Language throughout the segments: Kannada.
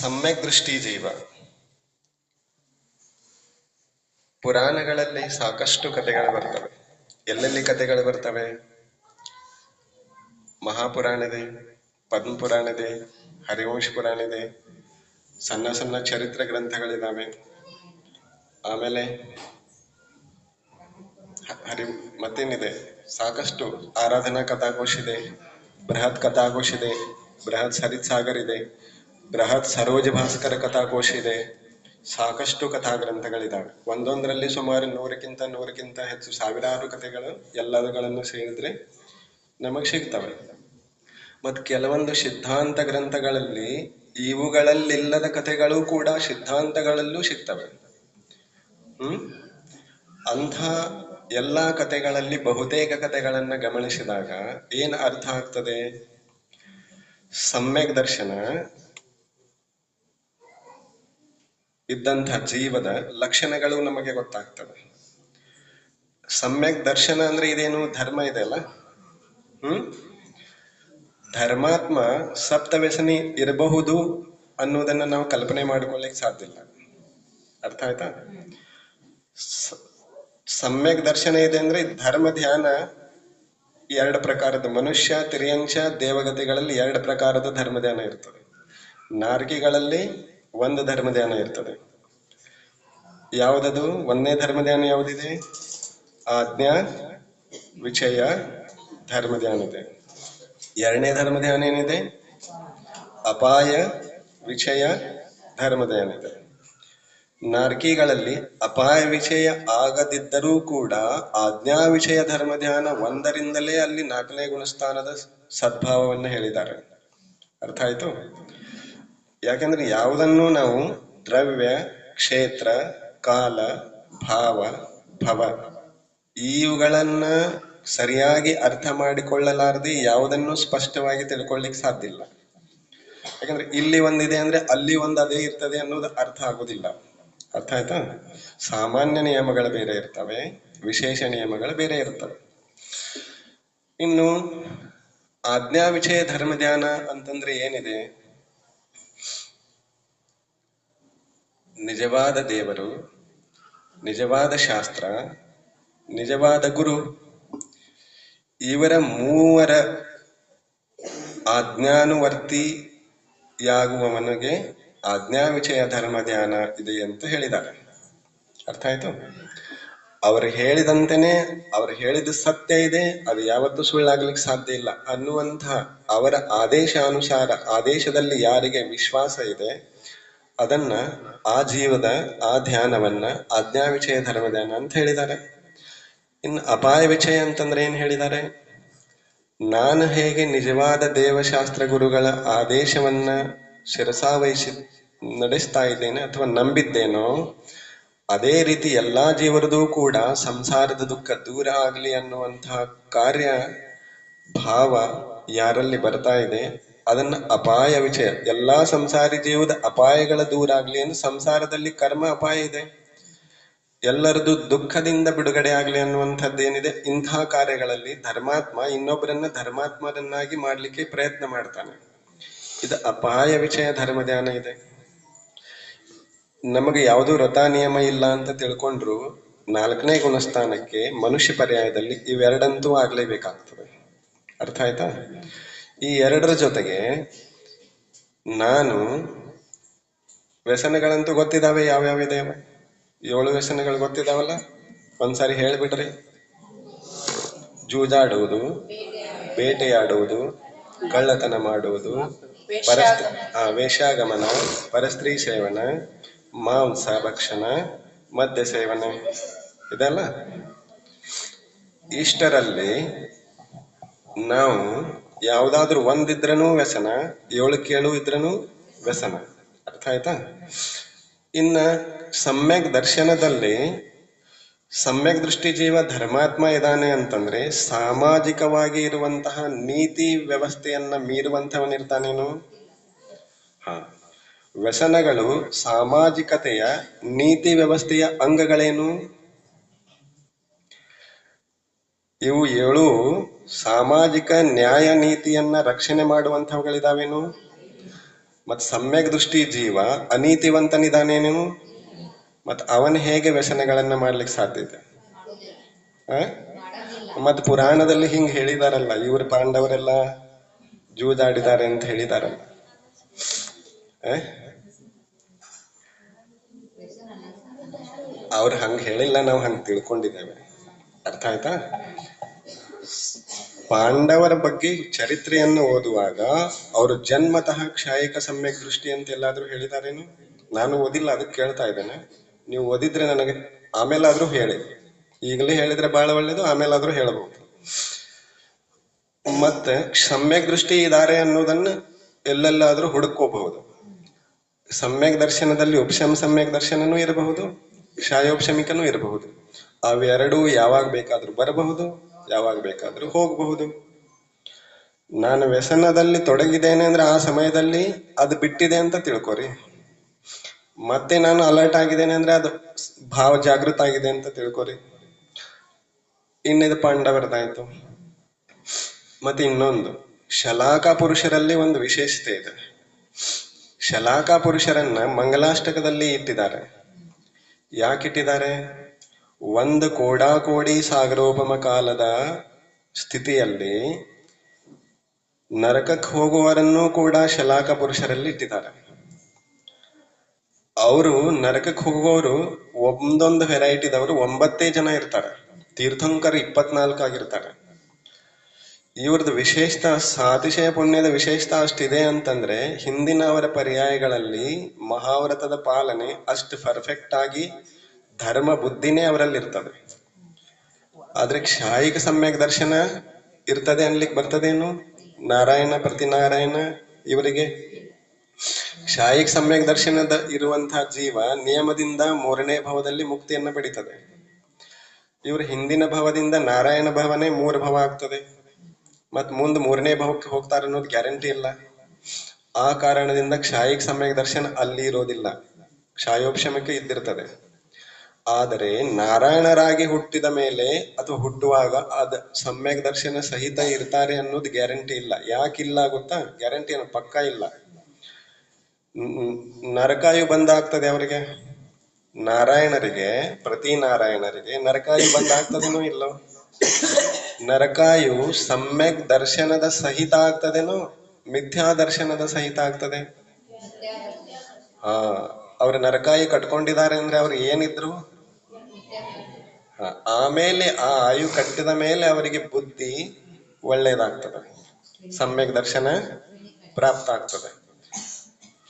ಸಮ್ಯಕ್ ದೃಷ್ಟಿ ಜೀವ. ಪುರಾಣಗಳಲ್ಲಿ ಸಾಕಷ್ಟು ಕಥೆಗಳು ಬರ್ತವೆ. ಎಲ್ಲೆಲ್ಲಿ ಕಥೆಗಳು ಬರ್ತವೆ? ಮಹಾಪುರಾಣ ಇದೆ, ಪದ್ಮ ಪುರಾಣ ಇದೆ, ಹರಿವಂಶ ಪುರಾಣ ಇದೆ, ಸಣ್ಣ ಸಣ್ಣ ಚರಿತ್ರೆ ಗ್ರಂಥಗಳಿದಾವೆ. ಆಮೇಲೆ ಹರಿ, ಮತ್ತೇನಿದೆ? ಸಾಕಷ್ಟು ಆರಾಧನಾ ಕಥಾಕೋಶ ಇದೆ, ಬೃಹತ್ ಕಥಾಕೋಶ ಇದೆ, ಬೃಹತ್ ಸರಿತ್ ಸಾಗರ್ ಇದೆ. ಬೃಹತ್ ಸರೋಜ ಭಾಸ್ಕರ ಕಥಾಕೋಶ ಇದೆ ಸಾಕಷ್ಟು ಕಥಾ ಗ್ರಂಥಗಳಿದ್ದಾವೆ ಒಂದೊಂದರಲ್ಲಿ ಸುಮಾರು ನೂರಕ್ಕಿಂತ ನೂರಕ್ಕಿಂತ ಹೆಚ್ಚು ಸಾವಿರಾರು ಕಥೆಗಳು ಎಲ್ಲದುಗಳನ್ನು ಸೇರಿದ್ರೆ ನಮಗೆ ಸಿಗ್ತವೆ. ಮತ್ತು ಕೆಲವೊಂದು ಸಿದ್ಧಾಂತ ಗ್ರಂಥಗಳಲ್ಲಿ ಇವುಗಳಲ್ಲಿಲ್ಲದ ಕಥೆಗಳು ಕೂಡ ಸಿದ್ಧಾಂತಗಳಲ್ಲೂ ಸಿಗ್ತವೆ. ಹ್ಮ್? ಅಂಥ ಎಲ್ಲಾ ಕಥೆಗಳಲ್ಲಿ ಬಹುತೇಕ ಕಥೆಗಳನ್ನ ಗಮನಿಸಿದಾಗ ಏನ್ ಅರ್ಥ ಆಗ್ತದೆ? ಸಮ್ಯಕ್ ದರ್ಶನ ಇದ್ದಂಥ ಜೀವದ ಲಕ್ಷಣಗಳು ನಮಗೆ ಗೊತ್ತಾಗ್ತವೆ. ಸಮ್ಯಕ್ ದರ್ಶನ ಅಂದ್ರೆ ಇದೇನು? ಧರ್ಮ ಇದೆ ಅಲ್ಲ? ಹ್ಮ್? ಧರ್ಮಾತ್ಮ ಸಪ್ತ ವ್ಯಸನಿ ಇರಬಹುದು ಅನ್ನೋದನ್ನ ನಾವು ಕಲ್ಪನೆ ಮಾಡ್ಕೊಳ್ಳಿಕ್ ಸಾಧ್ಯ ಇಲ್ಲ. ಅರ್ಥ ಆಯ್ತಾ? ಸಮ್ಯಕ್ ದರ್ಶನ ಇದೆ ಅಂದ್ರೆ ಧರ್ಮ ಧ್ಯಾನ ಎರಡು ಪ್ರಕಾರದ. ಮನುಷ್ಯ, ತಿರಿಯಂಶ, ದೇವಗತಿಗಳಲ್ಲಿ ಎರಡು ಪ್ರಕಾರದ ಧರ್ಮ ಧ್ಯಾನ ಇರ್ತದೆ. ನಾರ್ಕಿಗಳಲ್ಲಿ ಒಂದು ಧರ್ಮ ಧ್ಯಾನ ಇರ್ತದೆ. ಯಾವುದದು? ಒಂದನೇ ಧರ್ಮ ಧ್ಯಾನ ಯಾವುದಿದೆ? ಆಜ್ಞಾ, ವಿಷಯ ಧರ್ಮ ಧ್ಯಾನ ಇದೆ. ಎರಡನೇ ಧರ್ಮ ಧ್ಯಾನ ಏನಿದೆ? ಅಪಾಯ, ವಿಷಯ ಧರ್ಮ ಧ್ಯಾನ ಇದೆ. ನಾರ್ಕಿಗಳಲ್ಲಿ ಅಪಾಯ, ವಿಷಯ ಆಗದಿದ್ದರೂ ಕೂಡ ಆಜ್ಞಾ, ವಿಷಯ ಧರ್ಮ ಧ್ಯಾನ ಒಂದರಿಂದಲೇ ಅಲ್ಲಿ ನಾಲ್ಕನೇ ಗುಣಸ್ಥಾನದ ಸದ್ಭಾವವನ್ನು ಹೇಳಿದ್ದಾರೆ. ಅರ್ಥ ಆಯ್ತು? ಯಾಕಂದ್ರೆ ಯಾವುದನ್ನು ನಾವು ದ್ರವ್ಯ, ಕ್ಷೇತ್ರ, ಕಾಲ, ಭಾವ, ಭವ ಇವುಗಳನ್ನ ಸರಿಯಾಗಿ ಅರ್ಥ ಮಾಡಿಕೊಳ್ಳಲಾರದೆ ಯಾವುದನ್ನು ಸ್ಪಷ್ಟವಾಗಿ ತಿಳ್ಕೊಳ್ಳಿಕ್ಕೆ ಸಾಧ್ಯ ಇಲ್ಲ. ಯಾಕಂದ್ರೆ ಇಲ್ಲಿ ಒಂದಿದೆ ಅಂದ್ರೆ ಅಲ್ಲಿ ಒಂದು ಅದೇ ಇರ್ತದೆ ಅನ್ನೋದು ಅರ್ಥ ಆಗುದಿಲ್ಲ. ಅರ್ಥ ಆಯ್ತಾ? ಸಾಮಾನ್ಯ ನಿಯಮಗಳು ಬೇರೆ ಇರ್ತವೆ, ವಿಶೇಷ ನಿಯಮಗಳು ಬೇರೆ ಇರ್ತವೆ. ಇನ್ನು ಆಜ್ಞಾ ವಿಷಯ ಧರ್ಮ ಧ್ಯಾನ ಅಂತಂದ್ರೆ ಏನಿದೆ? ನಿಜವಾದ ದೇವರು, ನಿಜವಾದ ಶಾಸ್ತ್ರ, ನಿಜವಾದ ಗುರು. ಇವರ ಮೂವರ ಆಜ್ಞಾನುವರ್ತಿಯಾಗುವವನಿಗೆ ಆಜ್ಞಾ ವಿಷಯ ಧರ್ಮ ಧ್ಯಾನ ಇದೆ ಅಂತ ಹೇಳಿದ್ದಾರೆ. ಅರ್ಥ ಆಯ್ತು? ಅವರು ಹೇಳಿದಂತೆನೆ, ಅವರು ಹೇಳಿದ ಸತ್ಯ ಇದೆ, ಅದು ಯಾವತ್ತೂ ಸುಳ್ಳಾಗ್ಲಿಕ್ಕೆ ಸಾಧ್ಯ ಇಲ್ಲ ಅನ್ನುವಂತಹ ಅವರ ಆದೇಶಾನುಸಾರ, ಆದೇಶದಲ್ಲಿ ಯಾರಿಗೆ ವಿಶ್ವಾಸ ಇದೆ ಅದನ್ನ ಆ ಜೀವದ, ಆ ಧ್ಯಾನವನ್ನ ಆಜ್ಞಾ ವಿಷಯ ಧರ್ಮ ಧ್ಯಾನ ಅಂತ ಹೇಳಿದ್ದಾರೆ. ಇನ್ನು ಅಪಾಯ ವಿಷಯ ಅಂತಂದ್ರೆ ಏನ್ ಹೇಳಿದ್ದಾರೆ? ನಾನು ಹೇಗೆ ನಿಜವಾದ ದೇವಶಾಸ್ತ್ರ ಗುರುಗಳ ಆದೇಶವನ್ನ ಶಿರಸಾವಹಿಸಿ ನಡೆಸ್ತಾ ಇದ್ದೇನೆ ಅಥವಾ ನಂಬಿದ್ದೇನೋ, ಅದೇ ರೀತಿ ಎಲ್ಲಾ ಜೀವರದು ಕೂಡ ಸಂಸಾರದ ದುಃಖ ದೂರ ಆಗಲಿ ಅನ್ನುವಂತಹ ಕಾರ್ಯ, ಭಾವ ಯಾರಲ್ಲಿ ಬರ್ತಾ ಇದೆ ಅದನ್ನ ಅಪಾಯ ವಿಷಯ. ಎಲ್ಲಾ ಸಂಸಾರಿ ಜೀವದ ಅಪಾಯಗಳ ದೂರ ಆಗ್ಲಿ ಎಂದು ಸಂಸಾರದಲ್ಲಿ ಕರ್ಮ ಅಪಾಯ ಇದೆ. ಎಲ್ಲರದು ದುಃಖದಿಂದ ಬಿಡುಗಡೆ ಆಗ್ಲಿ ಅನ್ನುವಂಥದ್ದೇನಿದೆ ಇಂಥ ಕಾರ್ಯಗಳಲ್ಲಿ ಧರ್ಮಾತ್ಮ ಇನ್ನೊಬ್ಬರನ್ನ ಧರ್ಮಾತ್ಮರನ್ನಾಗಿ ಮಾಡ್ಲಿಕ್ಕೆ ಪ್ರಯತ್ನ ಮಾಡ್ತಾನೆ. ಇದು ಅಪಾಯ ವಿಷಯ ಧರ್ಮ ಧ್ಯಾನ ಇದೆ. ನಮಗೆ ಯಾವುದೂ ವ್ರತ ನಿಯಮ ಇಲ್ಲ ಅಂತ ತಿಳ್ಕೊಂಡ್ರು ನಾಲ್ಕನೇ ಗುಣಸ್ಥಾನಕ್ಕೆ ಮನುಷ್ಯ ಪರ್ಯಾಯದಲ್ಲಿ ಇವೆರಡಂತೂ ಆಗ್ಲೇಬೇಕಾಗ್ತದೆ. ಅರ್ಥ ಆಯ್ತಾ? ಈ ಎರಡರ ಜೊತೆಗೆ ನಾನು ವ್ಯಸನಗಳಂತೂ ಗೊತ್ತಿದಾವೆ ಯಾವ್ಯಾವ ಇದಾವೆ ಏಳು ವ್ಯಸನಗಳು ಗೊತ್ತಿದಾವಲ್ಲ ಒಂದ್ಸಾರಿ ಹೇಳಿಬಿಡ್ರಿ. ಜೂಜಾಡುವುದು, ಬೇಟೆಯಾಡುವುದು ಕಳ್ಳತನ ಮಾಡುವುದು ವೇಷಾಗಮನ, ಪರಸ್ತ್ರೀ ಸೇವನ, ಮಾಂಸ ಭಕ್ಷಣ, ಮದ್ಯ ಸೇವನೆ, ಇದೆಲ್ಲ ಇಷ್ಟರಲ್ಲಿ ನಾವು ಯಾವುದಾದ್ರೂ ಒಂದಿದ್ರೂ ವ್ಯಸನ, ಏಳು ಕೇಳು ಇದ್ರೂ ವ್ಯಸನ. ಅರ್ಥ ಆಯ್ತಾ? ಇನ್ನ ಸಮ್ಯಕ್ ದರ್ಶನದಲ್ಲಿ ಸಮ್ಯಕ್ ದೃಷ್ಟಿ ಜೀವ ಧರ್ಮಾತ್ಮ ಇದ್ದಾನೆ ಅಂತಂದ್ರೆ ಸಾಮಾಜಿಕವಾಗಿ ಇರುವಂತಹ ನೀತಿ ವ್ಯವಸ್ಥೆಯನ್ನ ಮೀರುವಂಥವನಿರ್ತಾನೇನು ಹ. ವ್ಯಸನಗಳು ಸಾಮಾಜಿಕತೆಯ ನೀತಿ ವ್ಯವಸ್ಥೆಯ ಅಂಗಗಳೇನು? ಇವು ಏಳು ಸಾಮಾಜಿಕ ನ್ಯಾಯ ನೀತಿಯನ್ನ ರಕ್ಷಣೆ ಮಾಡುವಂಥವುಗಳಿದಾವೇನು? ಮತ್ ಸಮ್ಯಕ್ ದೃಷ್ಟಿ ಜೀವ ಅನೀತಿವಂತನಿದಾನೇನು ಮತ್ ಅವನ್ ಹೇಗೆ ವ್ಯಸನಗಳನ್ನ ಮಾಡ್ಲಿಕ್ಕೆ ಸಾಧ್ಯತೆ ಇದೆ ಮತ್ ಪುರಾಣದಲ್ಲಿ ಹಿಂಗ್ ಹೇಳಿದಾರಲ್ಲ, ಇವ್ರ ಪಾಂಡವರೆಲ್ಲ ಜೂಜಾಡಿದ್ದಾರೆ ಅಂತ ಹೇಳಿದಾರಲ್ಲ? ಅವ್ರು ಹಂಗೆ ಹೇಳಿಲ್ಲ, ನಾವು ಹಂಗೆ ತಿಳ್ಕೊಂಡಿದ್ದೇವೆ. ಅರ್ಥ ಆಯ್ತಾ? ಪಾಂಡವರ ಬಗ್ಗೆ ಚರಿತ್ರೆಯನ್ನು ಓದುವಾಗ ಅವರು ಜನ್ಮತಃ ಕ್ಷಾಯಿಕ ಸಮ್ಯಕ್ ದೃಷ್ಟಿ ಅಂತ ಎಲ್ಲಾದ್ರೂ ಹೇಳಿದಾರೇನು? ನಾನು ಓದಿಲ್ಲ, ಅದಕ್ಕೆ ಕೇಳ್ತಾ ಇದ್ದೇನೆ. ನೀವು ಓದಿದ್ರೆ ನನಗೆ ಆಮೇಲಾದ್ರೂ ಹೇಳಿ. ಈಗಲೇ ಹೇಳಿದ್ರೆ ಬಹಳ ಒಳ್ಳೇದು, ಆಮೇಲಾದ್ರೂ ಹೇಳಬಹುದು ಮತ್ತೆ ಸಮ್ಯಕ್ ದೃಷ್ಟಿ ಇದಾರೆ ಅನ್ನೋದನ್ನ ಎಲ್ಲೆಲ್ಲಾದ್ರೂ ಹುಡುಕೋಬಹುದು ಸಮ್ಯಕ್ ದರ್ಶನದಲ್ಲಿ ಉಪಶಮ ಸಮ್ಯಕ್ ದರ್ಶನನೂ ಇರಬಹುದು, ಕ್ಷಾಯೋಪಶಮಿಕನೂ ಇರಬಹುದು. ಅವೆರಡೂ ಯಾವಾಗ ಬೇಕಾದರೂ ಬರಬಹುದು, ಯಾವಾಗ ಬೇಕಾದರೂ ಹೋಗಬಹುದು. ನಾನು ವ್ಯಸನದಲ್ಲಿ ತೊಡಗಿದ್ದೇನೆ ಅಂದ್ರೆ ಆ ಸಮಯದಲ್ಲಿ ಅದು ಬಿಟ್ಟಿದೆ ಅಂತ ತಿಳ್ಕೊರಿ. ಮತ್ತೆ ನಾನು ಅಲರ್ಟ್ ಆಗಿದ್ದೇನೆ ಅಂದ್ರೆ ಅದು ಭಾವ ಜಾಗೃತ ಆಗಿದೆ ಅಂತ ತಿಳ್ಕೊರಿ. ಇನ್ನಿದು ಪಾಂಡವರದಾಯ್ತು. ಮತ್ತೆ ಇನ್ನೊಂದು, ಶಲಾಕ ಪುರುಷರಲ್ಲಿ ಒಂದು ವಿಶೇಷತೆ ಇದೆ. ಶಲಾಕ ಪುರುಷರನ್ನ ಮಂಗಲಾಷ್ಟಕದಲ್ಲಿ ಇಟ್ಟಿದ್ದಾರೆ. ಯಾಕಿಟ್ಟಿದ್ದಾರೆ? ಒಂದು ಕೋಡಾಕೋಡಿ ಸಾಗರೋಪಮ ಕಾಲದ ಸ್ಥಿತಿಯಲ್ಲಿ ನರಕಕ್ಕೆ ಹೋಗುವವರನ್ನೂ ಕೂಡ ಶಲಾಕ ಪುರುಷರಲ್ಲಿ ಇಟ್ಟಿದ್ದಾರೆ. ಅವರು ನರಕಕ್ಕೆ ಹೋಗುವವರು ಒಂದೊಂದು ವೆರೈಟಿದವರು ಒಂಬತ್ತೇ ಜನ ಇರ್ತಾರೆ. ತೀರ್ಥಂಕರ್ ಇಪ್ಪತ್ನಾಲ್ಕು ಆಗಿರ್ತಾರೆ. ಇವ್ರದ್ದು ವಿಶೇಷತ ಸಾತಿಶಯ ಪುಣ್ಯದ ವಿಶೇಷತ ಅಷ್ಟಿದೆ ಅಂತಂದ್ರೆ ಹಿಂದಿನ ಅವರ ಪರ್ಯಾಯಗಳಲ್ಲಿ ಮಹಾವ್ರತದ ಪಾಲನೆ ಅಷ್ಟು ಪರ್ಫೆಕ್ಟ್ ಆಗಿ ಧರ್ಮ ಬುದ್ಧಿನೇ ಅವರಲ್ಲಿ ಇರ್ತದೆ. ಆದ್ರೆ ಕ್ಷಾಯಿಕ ಸಮ್ಯಕ್ ದರ್ಶನ ಇರ್ತದೆ ಅನ್ಲಿಕ್ಕೆ ಬರ್ತದೇನು? ನಾರಾಯಣ ಪ್ರತಿ ನಾರಾಯಣ ಇವರಿಗೆ. ಕ್ಷಾಯಿಕ ಸಮ್ಯಕ್ ದರ್ಶನದ ಇರುವಂತಹ ಜೀವ ನಿಯಮದಿಂದ ಮೂರನೇ ಭಾವದಲ್ಲಿ ಮುಕ್ತಿಯನ್ನ ಪಡಿತದೆ. ಇವರು ಹಿಂದಿನ ಭಾವದಿಂದ ನಾರಾಯಣ ಭವನೇ ಮೂರು ಭಾವ ಆಗ್ತದೆ. ಮತ್ ಮುಂದ್ ಮೂರನೇ ಭಾವಕ್ಕೆ ಹೋಗ್ತಾರೆ ಅನ್ನೋದು ಗ್ಯಾರಂಟಿ ಇಲ್ಲ. ಆ ಕಾರಣದಿಂದ ಕ್ಷಾಯಿಕ ಸಮ್ಯಕ್ ದರ್ಶನ ಅಲ್ಲಿ ಇರೋದಿಲ್ಲ. ಕ್ಷಾಯೋಪಶಮಕ್ಕೆ ಇದ್ದಿರ್ತದೆ. ಆದರೆ ನಾರಾಯಣರಾಗಿ ಹುಟ್ಟಿದ ಮೇಲೆ ಅಥವಾ ಹುಟ್ಟುವಾಗ ಅದ ಸಮ್ಯಕ್ ದರ್ಶನ ಸಹಿತ ಇರ್ತಾರೆ ಅನ್ನೋದು ಗ್ಯಾರಂಟಿ ಇಲ್ಲ. ಯಾಕಿಲ್ಲ ಗೊತ್ತಾ? ಗ್ಯಾರಂಟಿ ಏನು? ಪಕ್ಕ ಇಲ್ಲ. ನರಕಾಯು ಬಂದಾಗ್ತದೆ ಅವರಿಗೆ. ನಾರಾಯಣರಿಗೆ, ಪ್ರತಿ ನಾರಾಯಣರಿಗೆ ನರಕಾಯು ಬಂದಾಗ್ತದೇನೋ ಇಲ್ಲೋ? ನರಕಾಯು ಸಮ್ಯಕ್ ದರ್ಶನದ ಸಹಿತ ಆಗ್ತದೇನೋ? ಮಿಥ್ಯಾ ದರ್ಶನದ ಸಹಿತ ಆಗ್ತದೆ? ಹಾ, ಅವ್ರ ನರಕಾಯಿ ಕಟ್ಕೊಂಡಿದ್ದಾರೆ ಅಂದ್ರೆ ಅವ್ರು ಏನಿದ್ರು? ಆಮೇಲೆ ಆ ಆಯು ಕಟ್ಟಿದ ಮೇಲೆ ಅವರಿಗೆ ಬುದ್ಧಿ ಒಳ್ಳೇದಾಗ್ತದೆ ಸಮ್ಯಕ್ ದರ್ಶನ ಪ್ರಾಪ್ತ ಆಗ್ತದೆ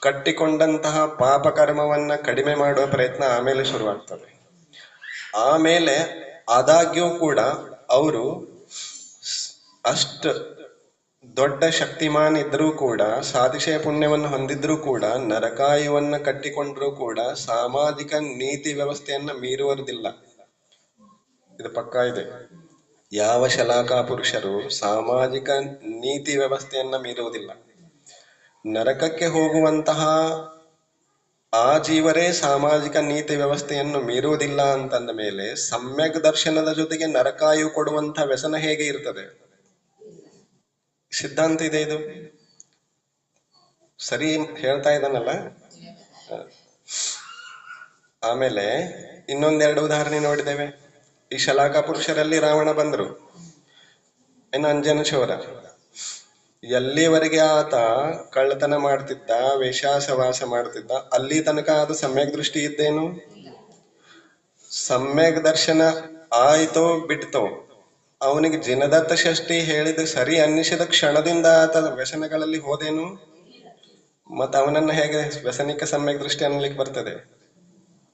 ಕಟ್ಟಿಕೊಂಡಂತಹ ಪಾಪ ಕರ್ಮವನ್ನ ಕಡಿಮೆ ಮಾಡುವ ಪ್ರಯತ್ನ ಆಮೇಲೆ ಶುರುವಾಗ್ತದೆ. ಆಮೇಲೆ ಆದಾಗ್ಯೂ ಕೂಡ ಅವರು ಅಷ್ಟು ದೊಡ್ಡ ಶಕ್ತಿಮಾನ್ ಇದ್ರೂ ಕೂಡ, ಸಾತಿಶಯ ಪುಣ್ಯವನ್ನು ಹೊಂದಿದ್ರೂ ಕೂಡ, ನರಕಾಯುವನ್ನ ಕಟ್ಟಿಕೊಂಡ್ರೂ ಕೂಡ ಸಾಮಾಜಿಕ ನೀತಿ ವ್ಯವಸ್ಥೆಯನ್ನ ಮೀರುವುದಿಲ್ಲ ಇದು ಪಕ್ಕಾ ಇದೆ. ಯಾವ ಶಲಾಕಾ ಪುರುಷರು ಸಾಮಾಜಿಕ ನೀತಿ ವ್ಯವಸ್ಥೆಯನ್ನ ಮೀರುವುದಿಲ್ಲ. ನರಕಕ್ಕೆ ಹೋಗುವಂತಹ ಆ ಜೀವರೇ ಸಾಮಾಜಿಕ ನೀತಿ ವ್ಯವಸ್ಥೆಯನ್ನು ಮೀರುವುದಿಲ್ಲ ಅಂತಂದ ಮೇಲೆ ಸಮ್ಯಕ್ ದರ್ಶನದ ಜೊತೆಗೆ ನರಕಾಯು ಕೊಡುವಂತಹ ವ್ಯಸನ ಹೇಗೆ ಇರ್ತದೆ? ಸಿದ್ಧಾಂತ ಇದೆ ಇದು. ಸರಿ ಹೇಳ್ತಾ ಇದ್ದಾನಲ್ಲ? ಆಮೇಲೆ ಇನ್ನೊಂದೆರಡು ಉದಾಹರಣೆ ನೋಡಿದ್ದೇವೆ. ಈ ಶಲಾಕ ಪುರುಷರಲ್ಲಿ ರಾವಣ ಬಂದರು. ಏನು ಅಂಜನ ಶೋರ. ಎಲ್ಲಿವರೆಗೆ ಆತ ಕಳ್ಳತನ ಮಾಡ್ತಿದ್ದ, ವೇಷಾಸವಾಸ ಮಾಡ್ತಿದ್ದ, ಅಲ್ಲಿ ತನಕ ಅದು ಸಮ್ಯಕ್ ದೃಷ್ಟಿ ಇದ್ದೇನು? ಸಮ್ಯಕ್ ದರ್ಶನ ಆಯ್ತೋ ಬಿಡ್ತೋ ಅವನಿಗೆ ಜಿನದತ್ತ ಷಷ್ಠಿ ಹೇಳಿದ ಸರಿ ಅನ್ನಿಸಿದ ಕ್ಷಣದಿಂದ ಆತ ವ್ಯಸನಗಳಲ್ಲಿ ಹೋದೇನು? ಮತ್ತ ಅವನನ್ನ ಹೇಗೆ ವ್ಯಸನಿಕ ಸಮ್ಯಕ್ ದೃಷ್ಟಿ ಅನ್ನಲಿಕ್ಕೆ ಬರ್ತದೆ?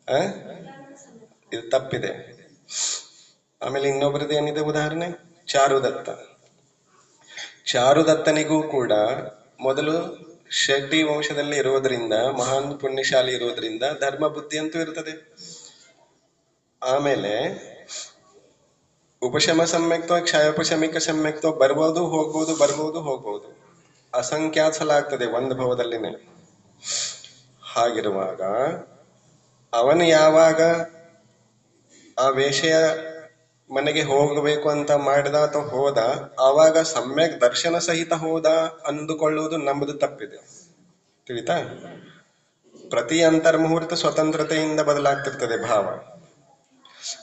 ಆ? ಇದು ತಪ್ಪಿದೆ. ಆಮೇಲೆ ಇನ್ನೊಬ್ಬರದ್ದು ಏನಿದೆ ಉದಾಹರಣೆ? ಚಾರುದತ್ತ. ಚಾರುದತ್ತನಿಗೂ ಕೂಡ ಮೊದಲು ಶೆಟ್ಟಿ ವಂಶದಲ್ಲಿ ಇರುವುದರಿಂದ, ಮಹಾನ್ ಪುಣ್ಯಶಾಲಿ ಇರುವುದರಿಂದ ಧರ್ಮ ಬುದ್ಧಿ ಅಂತೂ ಇರ್ತದೆ ಆಮೇಲೆ ಉಪಶಮ ಸಮ್ಯಕ್ತೋ, ಕ್ಷಯೋಪಶಮಿಕ ಸಮ್ಯಕ್ತೋ, ಬರ್ಬೋದು, ಹೋಗ್ಬೋದು ಬರ್ಬೋದು, ಹೋಗ್ಬೋದು ಅಸಂಖ್ಯಾತ ಸಲ ಆಗ್ತದೆ ಒಂದು ಭವದಲ್ಲಿನೇ. ಹಾಗಿರುವಾಗ ಅವನು ಯಾವಾಗ ಆ ವೇಷೆಯ ಮನೆಗೆ ಹೋಗಬೇಕು ಅಂತ ಮಾಡಿದ ಅಥವಾ ಹೋದ, ಆವಾಗ ಸಮ್ಯಕ್ ದರ್ಶನ ಸಹಿತ ಹೋದ ಅಂದುಕೊಳ್ಳುವುದು ನಮ್ಮದು ತಪ್ಪಿದೆ. ತಿಳಿತಾ? ಪ್ರತಿ ಅಂತರ್ಮುಹೂರ್ತ ಸ್ವತಂತ್ರತೆಯಿಂದ ಬದಲಾಗ್ತಿರ್ತದೆ ಭಾವ.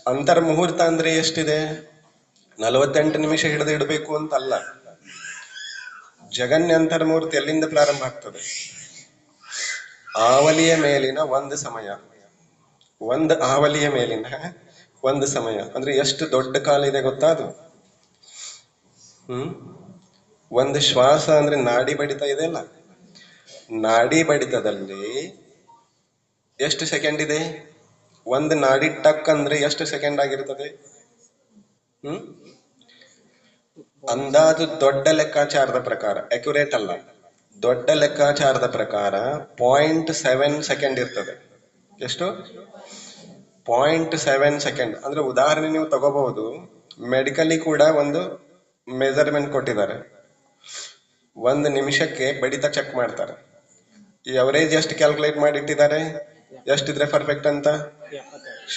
ಅಂತರ್ಮುಹೂರ್ತ ಅಂದ್ರೆ ಎಷ್ಟಿದೆ? ನಲವತ್ತೆಂಟು ನಿಮಿಷ ಹಿಡಿದು ಇಡಬೇಕು ಅಂತಲ್ಲ. ಜಗನ್ಯ ಅಂತರ್ಮುಹೂರ್ತ ಎಲ್ಲಿಂದ ಪ್ರಾರಂಭ ಆಗ್ತದೆ? ಆವಲಿಯ ಮೇಲಿನ ಒಂದು ಸಮಯ. ಒಂದು ಆವಲಿಯ ಮೇಲಿನ ಒಂದು ಸಮಯ. ಅಂದ್ರೆ ಎಷ್ಟು ದೊಡ್ಡ ಕಾಲ ಇದೆ ಗೊತ್ತಾ ಅದು? ಹ್ಮ್? ಒಂದು ಶ್ವಾಸ ಅಂದ್ರೆ ನಾಡಿ ಬಡಿತ ಇದೆ ಅಲ್ಲ? ನಾಡಿ ಬಡಿತದಲ್ಲಿ ಎಷ್ಟು ಸೆಕೆಂಡ್ ಇದೆ? ಒಂದು ನಾಡಿ ಟಕ್ ಅಂದ್ರೆ ಎಷ್ಟು ಸೆಕೆಂಡ್ ಆಗಿರ್ತದೆ? ಹ್ಮ್? ಅಂದಾಜು ದೊಡ್ಡ ಲೆಕ್ಕಾಚಾರದ ಪ್ರಕಾರ ಅಕ್ಯುರೇಟ್ ಅಲ್ಲ. ದೊಡ್ಡ ಲೆಕ್ಕಾಚಾರದ ಪ್ರಕಾರ ಪಾಯಿಂಟ್ ಸೆವೆನ್ ಸೆಕೆಂಡ್ ಇರ್ತದೆ. ಎಷ್ಟು? ಪಾಯಿಂಟ್ ಸೆವೆನ್ ಸೆಕೆಂಡ್ ಅಂದ್ರೆ ಉದಾಹರಣೆ ನೀವು ತಗೋಬಹುದು. ಮೆಡಿಕಲಿ ಕೂಡ ಒಂದು ಮೆಜರ್ಮೆಂಟ್ ಕೊಟ್ಟಿದ್ದಾರೆ. ಒಂದು ನಿಮಿಷಕ್ಕೆ ಬಡಿತ ಚೆಕ್ ಮಾಡ್ತಾರೆ. ಈ ಅವರೇಜ್ ಎಷ್ಟು ಕ್ಯಾಲ್ಕುಲೇಟ್ ಮಾಡಿ ಇಟ್ಟಿದ್ದಾರೆ ಎಷ್ಟಿದ್ರೆ ಪರ್ಫೆಕ್ಟ್ ಅಂತ?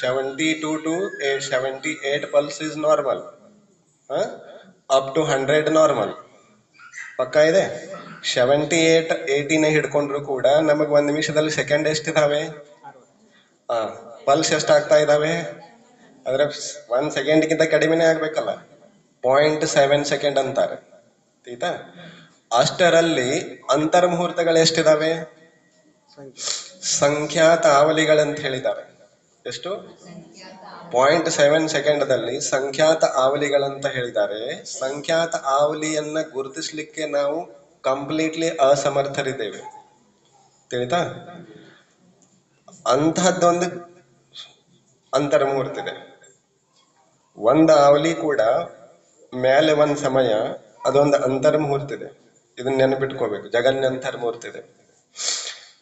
Seventy two to seventy eight pulse is normal up to hundred normal ಪಕ್ಕ ಇದೆ? ಸೆವೆಂಟಿ ಏಟ್ ಏಯ್ಟಿನೇ ಹಿಡ್ಕೊಂಡ್ರು ಕೂಡ ನಮಗೆ ಒಂದು ನಿಮಿಷದಲ್ಲಿ ಸೆಕೆಂಡ್ ಎಷ್ಟಿದಾವೆ? ಹಾ. ಪಲ್ಸ್ ಎಷ್ಟಾಗ್ತಾ ಇದಾವೆ? ಅಂದರೆ ಒಂದ್ ಸೆಕೆಂಡ್ಗಿಂತ ಕಡಿಮೆನೇ ಆಗ್ಬೇಕಲ್ಲ. ಪಾಯಿಂಟ್ ಸೆವೆನ್ ಸೆಕೆಂಡ್ ಅಂತಾರೆ. ಆಯ್ತಾ? ಅಷ್ಟರಲ್ಲಿ ಅಂತರ್ಮುಹೂರ್ತಗಳು ಎಷ್ಟಿದಾವೆ? ಸಂಖ್ಯಾತ ಆವಲಿಗಳಂತ ಹೇಳಿದ್ದಾರೆ ಎಷ್ಟು? ಪಾಯಿಂಟ್ ಸೆವೆನ್ ಸೆಕೆಂಡ್ದಲ್ಲಿ ಸಂಖ್ಯಾತ ಆವಲಿಗಳಂತ ಹೇಳಿದ್ದಾರೆ. ಸಂಖ್ಯಾತ ಆವಲಿಯನ್ನ ಗುರುತಿಸ್ಲಿಕ್ಕೆ ನಾವು ಕಂಪ್ಲೀಟ್ಲಿ ಅಸಮರ್ಥರಿದ್ದೇವೆ. ತಿಳಿತಾ? ಅಂತಹದ್ದೊಂದು ಅಂತರ್ಮುಹೂರ್ತ ಇದೆ ಒಂದು ಅವಲಿ ಕೂಡ ಮೇಲೆ ಒಂದು ಸಮಯ, ಅದೊಂದು ಅಂತರ ಇದೆ ಇದನ್ನ ನೆನಪಿಟ್ಕೋಬೇಕು. ಜಗನ್ ಅಂತರ್ಮುಹೂರ್ತ ಇದೆ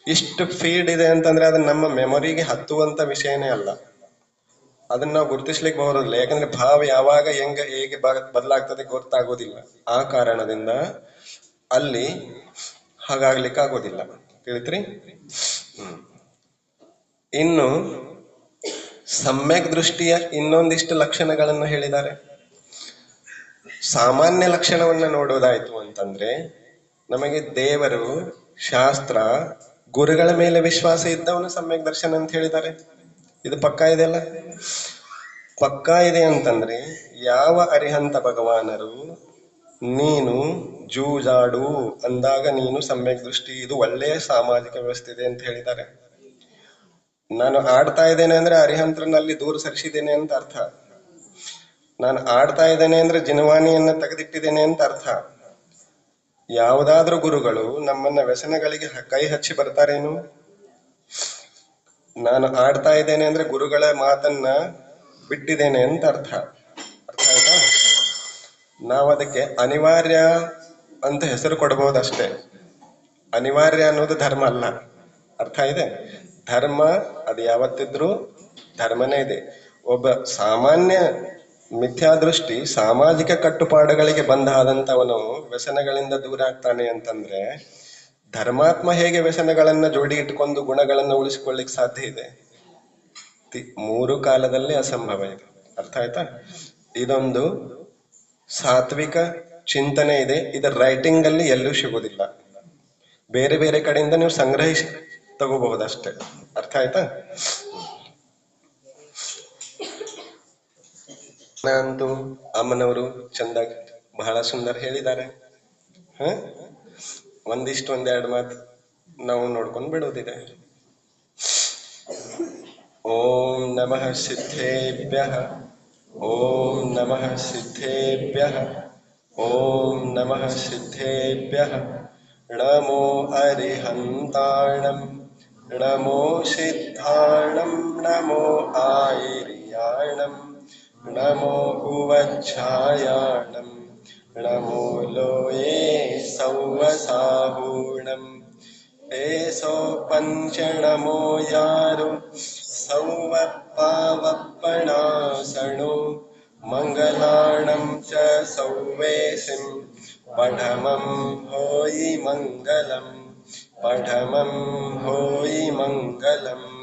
ಇಷ್ಟು ಫೀಡ್ ಇದೆ ಅಂತಂದ್ರೆ ಅದು ನಮ್ಮ ಮೆಮೊರಿಗೆ ಹತ್ತುವಂತ ವಿಷಯನೇ ಅಲ್ಲ. ಅದನ್ನ ನಾವು ಗುರುತಿಸ್ಲಿಕ್ಕೆ ಬರೋದಿಲ್ಲ. ಯಾಕಂದ್ರೆ ಭಾವ ಯಾವಾಗ ಹೆಂಗ, ಹೇಗೆ ಬದಲಾಗ್ತದೆ ಗೊತ್ತಾಗೋದಿಲ್ಲ. ಆ ಕಾರಣದಿಂದ ಅಲ್ಲಿ ಹಾಗಾಗ್ಲಿಕ್ಕೆ ಆಗೋದಿಲ್ಲ ತಿಳಿತ್ರಿ. ಇನ್ನು ಸಮ್ಯಕ್ ದೃಷ್ಟಿಯ ಇನ್ನೊಂದಿಷ್ಟು ಲಕ್ಷಣಗಳನ್ನು ಹೇಳಿದ್ದಾರೆ. ಸಾಮಾನ್ಯ ಲಕ್ಷಣವನ್ನ ನೋಡೋದಾಯ್ತು ಅಂತಂದ್ರೆ, ನಮಗೆ ದೇವರು, ಶಾಸ್ತ್ರ, ಗುರುಗಳ ಮೇಲೆ ವಿಶ್ವಾಸ ಇದ್ದವನು ಸಮ್ಯಕ್ ದರ್ಶನ ಅಂತ ಹೇಳಿದ್ದಾರೆ. ಇದು ಪಕ್ಕಾ ಇದೆಯಲ್ಲ ಪಕ್ಕಾ ಇದೆ ಅಂತಂದ್ರೆ, ಯಾವ ಅರಿಹಂತ ಭಗವಾನರು, ನೀನು ಜೂಜಾಡು ಅಂದಾಗ ನೀನು ಸಮ್ಯಕ್ ದೃಷ್ಟಿ, ಇದು ಒಳ್ಳೆಯ ಸಾಮಾಜಿಕ ವ್ಯವಸ್ಥೆ ಇದೆ ಅಂತ ಹೇಳಿದ್ದಾರೆ. ನಾನು ಆಡ್ತಾ ಇದ್ದೇನೆ ಅಂದ್ರೆ ಅರಿಹಂತ್ರನಲ್ಲಿ ದೂರ ಸರಿಸಿದ್ದೇನೆ ಅಂತ ಅರ್ಥ. ನಾನು ಆಡ್ತಾ ಇದ್ದೇನೆ ಅಂದ್ರೆ ಜಿನವಾಣಿಯನ್ನ ತೆಗೆದಿಟ್ಟಿದ್ದೇನೆ ಅಂತ ಅರ್ಥ. ಯಾವುದಾದ್ರೂ ಗುರುಗಳು ನಮ್ಮನ್ನ ವ್ಯಸನಗಳಿಗೆ ಕೈ ಹಚ್ಚಿ ಬರ್ತಾರೇನು? ನಾನು ಆಡ್ತಾ ಇದ್ದೇನೆ ಅಂದ್ರೆ ಗುರುಗಳ ಮಾತನ್ನ ಬಿಟ್ಟಿದ್ದೇನೆ ಅಂತ ಅರ್ಥ. ಅರ್ಥ ಆಯ್ತಾ? ನಾವು ಅದಕ್ಕೆ ಅನಿವಾರ್ಯ ಅಂತ ಹೆಸರು ಕೊಡಬಹುದಷ್ಟೇ ಅನಿವಾರ್ಯ ಅನ್ನೋದು ಧರ್ಮ ಅಲ್ಲ. ಅರ್ಥ ಇದೆ? ಧರ್ಮ, ಅದು ಯಾವತ್ತಿದ್ರೂ ಧರ್ಮನೇ ಇದೆ. ಒಬ್ಬ ಸಾಮಾನ್ಯ ಮಿಥ್ಯಾದೃಷ್ಟಿ ಸಾಮಾಜಿಕ ಕಟ್ಟುಪಾಡುಗಳಿಗೆ ಬಂದ ಆದಂತವನು ವ್ಯಸನಗಳಿಂದ ದೂರ ಆಗ್ತಾನೆ ಅಂತಂದ್ರೆ, ಧರ್ಮಾತ್ಮ ಹೇಗೆ ವ್ಯಸನಗಳನ್ನ ಜೋಡಿ ಇಟ್ಕೊಂಡು ಗುಣಗಳನ್ನು ಉಳಿಸಿಕೊಳ್ಳಿಕ್ ಸಾಧ್ಯ ಇದೆ? ಮೂರು ಕಾಲದಲ್ಲಿ ಅಸಂಭವ ಇದೆ. ಅರ್ಥ ಆಯ್ತಾ? ಇದೊಂದು ಸಾತ್ವಿಕ ಚಿಂತನೆ ಇದೆ. ಇದರ ರೈಟಿಂಗ್ ಅಲ್ಲಿ ಎಲ್ಲೂ ಸಿಗೋದಿಲ್ಲ ಬೇರೆ ಬೇರೆ ಕಡೆಯಿಂದ ನೀವು ಸಂಗ್ರಹಿಸಿ ತಗೋಬಹುದಷ್ಟೇ. ಅರ್ಥ ಆಯ್ತಾ? ಅಂತೂ ಅಮ್ಮನವರು ಚಂದ ಬಹಳ ಸುಂದರ ಹೇಳಿದ್ದಾರೆ. ಹ? ಒಂದಿಷ್ಟು ಒಂದೆರಡು ಮಾತು ನಾವು ನೋಡ್ಕೊಂಡು ಬಿಡೋದಿದೆ. ಓಂ ನಮಃ ಸಿದ್ಧೇಭ್ಯ. ಓಂ ನಮಃ ಸಿದ್ಧೇಭ್ಯ. ಓಂ ನಮಃ ಸಿದ್ಧೇಭ್ಯ. ನಮೋ ಅರಿಹಂತಾಣಂ नमो सिद्धाणं नमो आयुर्याणम् नमोऽवच्छायाणं नमो लोये सौवसाहूणम् एसौ पञ्चणमो यारु सौवपावपणासणो मङ्गलाणं च सौवेशिं पठमं होयि मङ्गलम्। पठमं होयि मङ्गलम्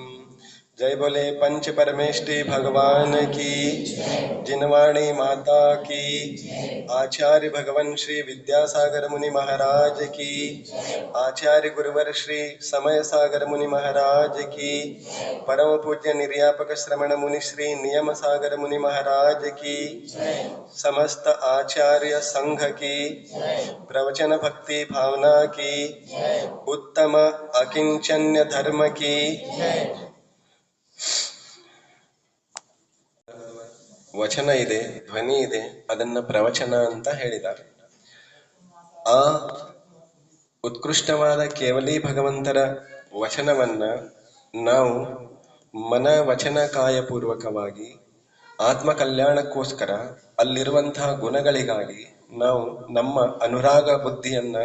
जय बोले पंच परमेष्टि भगवान की, जिनवाणी माता की, आचार्य भगवान श्री विद्यासागर मुनि महाराज की, आचार्य गुरुवर श्री समय सागर मुनि महाराज की, परम पूज्य निर्यापक श्रमण मुनि श्री नियम सागर मुनि महाराज की, समस्त आचार्य संघ की, प्रवचन भक्ति भावना की, उत्तम अकिंचन्य धर्म की ವಚನ ಇದೆ, ಧ್ವನಿ ಇದೆ, ಅದನ್ನ ಪ್ರವಚನ ಅಂತ ಹೇಳಿದ್ದಾರೆ. ಆ ಉತ್ಕೃಷ್ಟವಾದ ಕೇವಲಿ ಭಗವಂತರ ವಚನವನ್ನ ನಾವು ಮನ ವಚನ ಕಾಯಪೂರ್ವಕವಾಗಿ ಆತ್ಮ ಕಲ್ಯಾಣಕ್ಕೋಸ್ಕರ ಅಲ್ಲಿರುವಂತಹ ಗುಣಗಳಿಗಾಗಿ ನಾವು ನಮ್ಮ ಅನುರಾಗ ಬುದ್ಧಿಯನ್ನ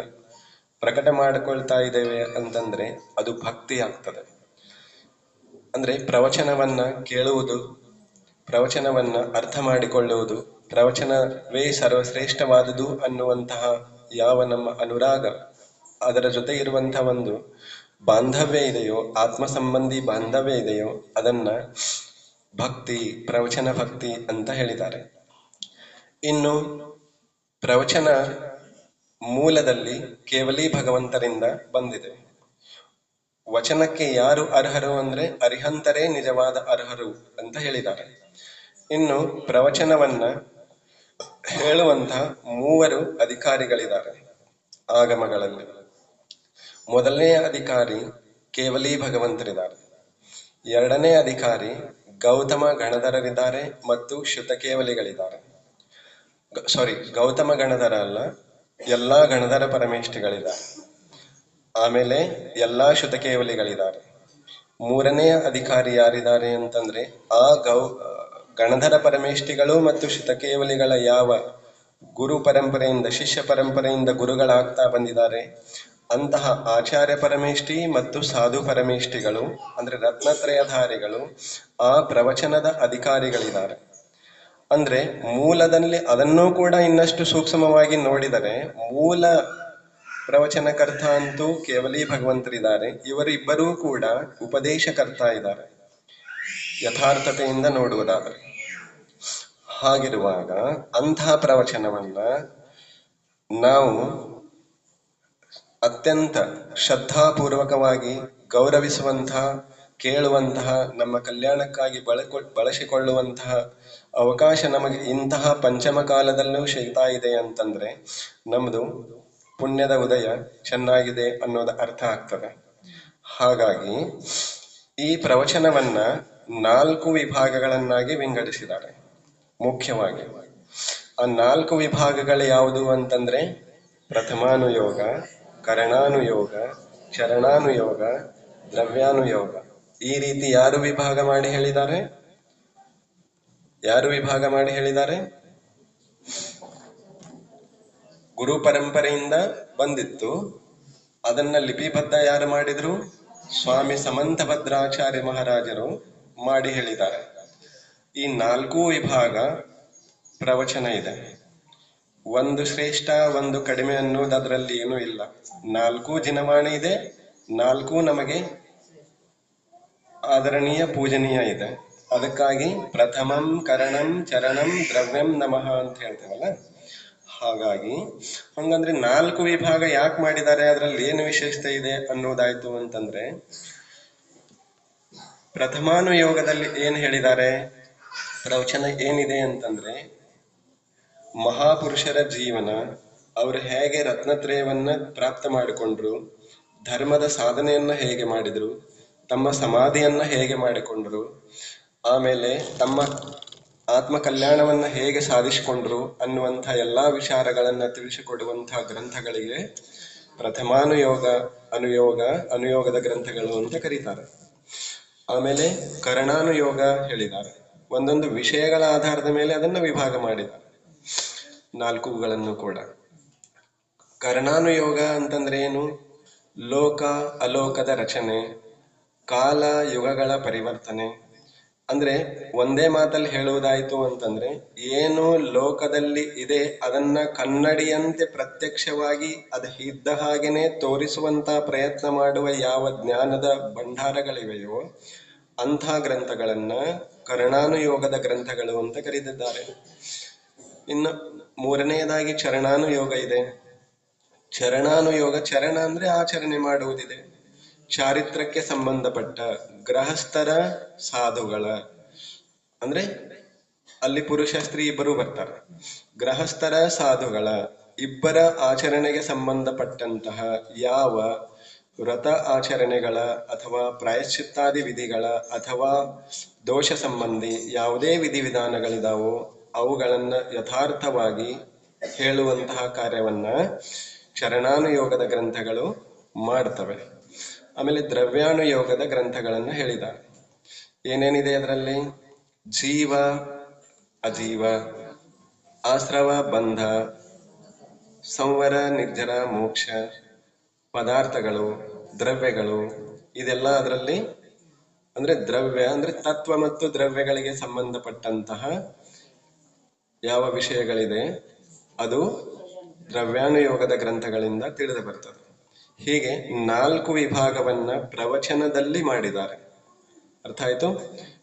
ಪ್ರಕಟ ಮಾಡಿಕೊಳ್ತಾ ಇದ್ದೇವೆ ಅಂತಂದ್ರೆ ಅದು ಭಕ್ತಿ ಆಗ್ತದೆ ಅಂದ್ರೆ ಪ್ರವಚನವನ್ನ ಕೇಳುವುದು ಪ್ರವಚನವನ್ನ ಅರ್ಥ ಮಾಡಿಕೊಳ್ಳುವುದು ಪ್ರವಚನವೇ ಸರ್ವಶ್ರೇಷ್ಠವಾದುದು ಅನ್ನುವಂತಹ ಯಾವ ನಮ್ಮ ಅನುರಾಗ? ಅದರ ಜೊತೆ ಇರುವಂತಹ ಒಂದು ಬಾಂಧವ್ಯ ಇದೆಯೋ ಆತ್ಮ ಸಂಬಂಧಿ ಬಾಂಧವ್ಯ ಇದೆಯೋ, ಅದನ್ನ ಭಕ್ತಿ, ಪ್ರವಚನ ಭಕ್ತಿ ಅಂತ ಹೇಳಿದ್ದಾರೆ. ಇನ್ನು ಪ್ರವಚನ ಮೂಲದಲ್ಲಿ ಕೇವಲಿ ಭಗವಂತರಿಂದ ಬಂದಿದೆ. ವಚನಕ್ಕೆ ಯಾರು ಅರ್ಹರು ಅಂದ್ರೆ ಅರಿಹಂತರೇ ನಿಜವಾದ ಅರ್ಹರು ಅಂತ ಹೇಳಿದ್ದಾರೆ. ಇನ್ನು ಪ್ರವಚನವನ್ನ ಹೇಳುವಂತಹ ಮೂವರು ಅಧಿಕಾರಿಗಳಿದ್ದಾರೆ ಆಗಮಗಳಲ್ಲಿ. ಮೊದಲನೇ ಅಧಿಕಾರಿ ಕೇವಲಿ ಭಗವಂತರಿದ್ದಾರೆ. ಎರಡನೇ ಅಧಿಕಾರಿ ಗೌತಮ ಗಣಧರರಿದ್ದಾರೆ ಮತ್ತು ಶುತಕೇವಲಿಗಳಿದ್ದಾರೆ. ಸಾರಿ ಗೌತಮ ಗಣಧರ ಅಲ್ಲ, ಎಲ್ಲಾ ಗಣಧರ ಪರಮೇಷ್ಠಿಗಳಿದ್ದಾರೆ. ಆಮೇಲೆ ಎಲ್ಲಾ ಶ್ರುತಕೇವಲಿಗಳಿದ್ದಾರೆ ಮೂರನೆಯ ಅಧಿಕಾರಿ ಯಾರಿದ್ದಾರೆ ಅಂತಂದ್ರೆ ಆ ಗೌ ಗಣಧರ ಪರಮೇಷ್ಠಿಗಳು ಮತ್ತು ಶತಕೇವಲಿಗಳ ಯಾವ ಗುರು ಪರಂಪರೆಯಿಂದ, ಶಿಷ್ಯ ಪರಂಪರೆಯಿಂದ ಗುರುಗಳಾಗ್ತಾ ಬಂದಿದ್ದಾರೆ, ಅಂತಹ ಆಚಾರ್ಯ ಪರಮೇಷ್ಠಿ ಮತ್ತು ಸಾಧು ಪರಮೇಷ್ಠಿಗಳು, ಅಂದ್ರೆ ರತ್ನತ್ರಯಧಾರಿಗಳು, ಆ ಪ್ರವಚನದ ಅಧಿಕಾರಿಗಳಿದ್ದಾರೆ. ಅಂದ್ರೆ ಮೂಲದಲ್ಲಿ ಅದನ್ನೂ ಕೂಡ ಇನ್ನಷ್ಟು ಸೂಕ್ಷ್ಮವಾಗಿ ನೋಡಿದರೆ, ಮೂಲ ಪ್ರವಚನಕರ್ತ ಅಂತೂ ಕೇವಲಿ ಭಗವಂತರಿದ್ದಾರೆ, ಇವರಿಬ್ಬರೂ ಕೂಡ ಉಪದೇಶಕರ್ತ ಇದ್ದಾರೆ. ಯಥಾರ್ಥತೆಯಿಂದ ನೋಡುವುದಾದರೆ. ಹಾಗಿರುವಾಗ ಅಂತಹ ಪ್ರವಚನವನ್ನ ನಾವು ಅತ್ಯಂತ ಶ್ರದ್ಧಾಪೂರ್ವಕವಾಗಿ ಗೌರವಿಸುವಂತಹ ಕೇಳುವಂತಹ, ನಮ್ಮ ಕಲ್ಯಾಣಕ್ಕಾಗಿ ಬಳಕೊ ಬಳಸಿಕೊಳ್ಳುವಂತಹ ಅವಕಾಶ ನಮಗೆ ಇಂತಹ ಪಂಚಮ ಕಾಲದಲ್ಲೂ ಸಿಗ್ತಾ ಇದೆ ಅಂತಂದ್ರೆ ನಮ್ದು ಪುಣ್ಯದ ಉದಯ ಚೆನ್ನಾಗಿದೆ ಅನ್ನೋದು ಅರ್ಥ ಆಗ್ತದೆ. ಹಾಗಾಗಿ ಈ ಪ್ರವಚನವನ್ನ ನಾಲ್ಕು ವಿಭಾಗಗಳನ್ನಾಗಿ ವಿಂಗಡಿಸಿದ್ದಾರೆ. ಮುಖ್ಯವಾಗಿ, ಆ ನಾಲ್ಕು ವಿಭಾಗಗಳು ಯಾವುದು ಅಂತಂದ್ರೆ, ಪ್ರಥಮಾನುಯೋಗ, ಕರಣಾನುಯೋಗ, ಚರಣಾನುಯೋಗ, ದ್ರವ್ಯಾನುಯೋಗ. ಈ ರೀತಿ ಯಾರು ವಿಭಾಗ ಮಾಡಿ ಹೇಳಿದ್ದಾರೆ? ಯಾರು ವಿಭಾಗ ಮಾಡಿ ಹೇಳಿದ್ದಾರೆ? ಗುರು ಪರಂಪರೆಯಿಂದ ಬಂದಿತ್ತು. ಅದನ್ನ ಲಿಪಿಬದ್ಧ ಯಾರು ಮಾಡಿದ್ರು? ಸ್ವಾಮಿ ಸಮಂತ ಭದ್ರಾಚಾರ್ಯ ಮಹಾರಾಜರು. ಮಾಡಿ ಹೇಳಿದ್ದಾರೆ. ಈ ನಾಲ್ಕು ವಿಭಾಗ ಪ್ರವಚನ ಇದೆ. ಒಂದು ಶ್ರೇಷ್ಠ, ಒಂದು ಕಡಿಮೆ ಅನ್ನೋದು ಅದರಲ್ಲಿ ಏನೂ ಇಲ್ಲ. ನಾಲ್ಕು ದಿನವಾಣಿ ಇದೆ, ನಾಲ್ಕು ನಮಗೆ ಆದರಣೀಯ, ಪೂಜನೀಯ ಇದೆ. ಅದಕ್ಕಾಗಿ ಪ್ರಥಮಂ ಕರಣಂ ಚರಣಂ ದ್ರವ್ಯಂ ನಮಃ ಅಂತ ಹೇಳ್ತೇವಲ್ಲ? ಹಾಗಾಗಿ ಹಂಗಂದ್ರೆ ನಾಲ್ಕು ವಿಭಾಗ ಯಾಕೆ ಮಾಡಿದ್ದಾರೆ? ಅದರಲ್ಲಿ ಏನು ವಿಶೇಷತೆ ಇದೆ ಅನ್ನೋದಾಯ್ತು ಅಂತಂದ್ರೆ ಪ್ರಥಮಾನುಯೋಗದಲ್ಲಿ ಏನ್ ಹೇಳಿದ್ದಾರೆ? ಪ್ರವಚನ ಏನಿದೆ ಅಂತಂದ್ರೆ, ಮಹಾಪುರುಷರ ಜೀವನ ಅವರು ಹೇಗೆ ರತ್ನತ್ರಯವನ್ನ ಪ್ರಾಪ್ತ ಮಾಡಿಕೊಂಡ್ರು, ಧರ್ಮದ ಸಾಧನೆಯನ್ನ ಹೇಗೆ ಮಾಡಿದ್ರು, ತಮ್ಮ ಸಮಾಧಿಯನ್ನ ಹೇಗೆ ಮಾಡಿಕೊಂಡ್ರು, ಆಮೇಲೆ ತಮ್ಮ ಆತ್ಮ ಕಲ್ಯಾಣವನ್ನ ಹೇಗೆ ಸಾಧಿಸಿಕೊಂಡ್ರು ಅನ್ನುವಂಥ ಎಲ್ಲಾ ವಿಚಾರಗಳನ್ನ ತಿಳಿಸಿಕೊಡುವಂತಹ ಗ್ರಂಥಗಳಿಗೆ ಪ್ರಥಮಾನುಯೋಗ, ಅನುಯೋಗ, ಅನುಯೋಗದ ಗ್ರಂಥಗಳು ಅಂತ ಕರೀತಾರೆ. ಆಮೇಲೆ ಕರ್ಣಾನುಯೋಗ ಹೇಳಿದ್ದಾರೆ. ಒಂದೊಂದು ವಿಷಯಗಳ ಆಧಾರದ ಮೇಲೆ ಅದನ್ನ ವಿಭಾಗ ಮಾಡಿದ್ದಾರೆ ನಾಲ್ಕುಗಳನ್ನು ಕೂಡ. ಕರ್ಣಾನುಯೋಗ ಅಂತಂದ್ರೆ ಏನು? ಲೋಕ ಅಲೋಕದ ರಚನೆ ಕಾಲ ಯುಗಗಳ ಪರಿವರ್ತನೆ ಅಂದ್ರೆ ಒಂದೇ ಮಾತಲ್ಲಿ ಹೇಳುವುದಾಯಿತು ಅಂತಂದ್ರೆ, ಏನು ಲೋಕದಲ್ಲಿ ಇದೆ ಅದನ್ನ ಕನ್ನಡಿಯಂತೆ ಪ್ರತ್ಯಕ್ಷವಾಗಿ ಅದು ಇದ್ದ ಹಾಗೇನೆ ತೋರಿಸುವಂತ ಪ್ರಯತ್ನ ಮಾಡುವ ಯಾವ ಜ್ಞಾನದ ಭಂಡಾರಗಳಿವೆಯೋ, ಅಂಥ ಗ್ರಂಥಗಳನ್ನ ಕರ್ಣಾನುಯೋಗದ ಗ್ರಂಥಗಳು ಅಂತ ಕರೆದಿದ್ದಾರೆ ಇನ್ನು ಮೂರನೆಯದಾಗಿ ಚರಣಾನುಯೋಗ ಇದೆ. ಚರಣಾನುಯೋಗ, ಚರಣ ಅಂದ್ರೆ ಆಚರಣೆ ಮಾಡುವುದಿದೆ. ಚಾರಿತ್ರಕ್ಕೆ ಸಂಬಂಧಪಟ್ಟ ಗ್ರಹಸ್ಥರ ಸಾಧುಗಳ, ಅಂದ್ರೆ ಅಲ್ಲಿ ಪುರುಷ ಸ್ತ್ರೀ ಇಬ್ಬರು ಬರ್ತಾರೆ. ಗ್ರಹಸ್ಥರ ಸಾಧುಗಳ, ಇಬ್ಬರ ಆಚರಣೆಗೆ ಸಂಬಂಧಪಟ್ಟಂತಹ ಯಾವ ವ್ರತ ಆಚರಣೆಗಳ ಅಥವಾ ಪ್ರಾಯಶ್ಚಿತ್ತಾದಿ ವಿಧಿಗಳ ಅಥವಾ ದೋಷ ಸಂಬಂಧಿ ಯಾವುದೇ ವಿಧಿವಿಧಾನಗಳಿದಾವೋ ಅವುಗಳನ್ನ ಯಥಾರ್ಥವಾಗಿ ಹೇಳುವಂತಹ ಕಾರ್ಯವನ್ನ ಶರಣಾನುಯೋಗದ ಗ್ರಂಥಗಳು ಮಾಡ್ತವೆ. ಆಮೇಲೆ ದ್ರವ್ಯಾನುಯೋಗದ ಗ್ರಂಥಗಳನ್ನು ಹೇಳಿದ. ಏನೇನಿದೆ ಅದರಲ್ಲಿ? ಜೀವ, ಅಜೀವ, ಆಶ್ರವ, ಬಂಧ, ಸಂವರ, ನಿರ್ಜರ, ಮೋಕ್ಷ, ಪದಾರ್ಥಗಳು, ದ್ರವ್ಯಗಳು, ಇದೆಲ್ಲ ಅದರಲ್ಲಿ ಅಂದ್ರೆ ದ್ರವ್ಯ ಅಂದ್ರೆ ತತ್ವ ಮತ್ತು ದ್ರವ್ಯಗಳಿಗೆ ಸಂಬಂಧಪಟ್ಟಂತಹ ಯಾವ ವಿಷಯಗಳಿದೆ? ಅದು ದ್ರವ್ಯಾನುಯೋಗದ ಗ್ರಂಥಗಳಿಂದ ತಿಳಿದು ಬರ್ತದೆ. ಹೀಗೆ ನಾಲ್ಕು ವಿಭಾಗವನ್ನ ಪ್ರವಚನದಲ್ಲಿ ಮಾಡಿದ್ದಾರೆ. ಅರ್ಥ ಆಯ್ತು?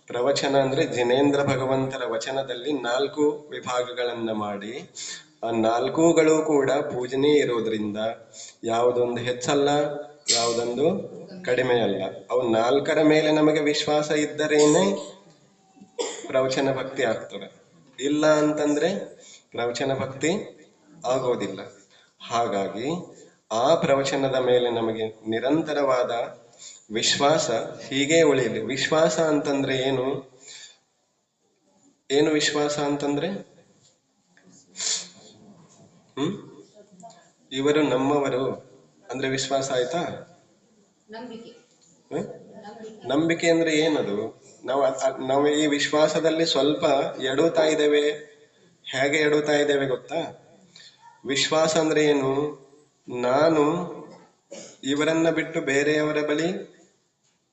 ಪ್ರವಚನ ಅಂದ್ರೆ ಜಿನೇಂದ್ರ ಭಗವಂತರ ವಚನದಲ್ಲಿ ನಾಲ್ಕು ವಿಭಾಗಗಳನ್ನ ಮಾಡಿ, ಆ ನಾಲ್ಕುಗಳು ಕೂಡ ಪೂಜನೆ ಇರೋದ್ರಿಂದ ಯಾವುದೊಂದು ಹೆಚ್ಚಲ್ಲ, ಯಾವುದೊಂದು ಕಡಿಮೆ ಅಲ್ಲ ಅವು ನಾಲ್ಕರ ಮೇಲೆ ನಮಗೆ ವಿಶ್ವಾಸ ಇದ್ದರೇನೆ ಪ್ರವಚನ ಭಕ್ತಿ ಆಗ್ತದೆ. ಇಲ್ಲ ಅಂತಂದ್ರೆ ಪ್ರವಚನ ಭಕ್ತಿ ಆಗೋದಿಲ್ಲ. ಹಾಗಾಗಿ ಆ ಪ್ರವಚನದ ಮೇಲೆ ನಮಗೆ ನಿರಂತರವಾದ ವಿಶ್ವಾಸ ಹೀಗೆ ಉಳಿಯಲಿ. ವಿಶ್ವಾಸ ಅಂತಂದ್ರೆ ಏನು? ಏನು ವಿಶ್ವಾಸ ಅಂತಂದ್ರೆ? ಹ್ಮ್? ಇವರು ನಮ್ಮವರು. ಅಂದ್ರೆ ವಿಶ್ವಾಸ ಆಯ್ತಾ? ನಂಬಿಕೆ. ಅಂದ್ರೆ ಏನದು? ನಾವು ನಾವು ಈ ವಿಶ್ವಾಸದಲ್ಲಿ ಸ್ವಲ್ಪ ಎಡುತ್ತಾ ಇದ್ದೇವೆ. ಹೇಗೆ ಎಡುತ್ತಾ ಇದ್ದೇವೆ ಗೊತ್ತಾ? ವಿಶ್ವಾಸ ಅಂದ್ರೆ ಏನು? ನಾನು ಇವರನ್ನ ಬಿಟ್ಟು ಬೇರೆಯವರ ಬಳಿ,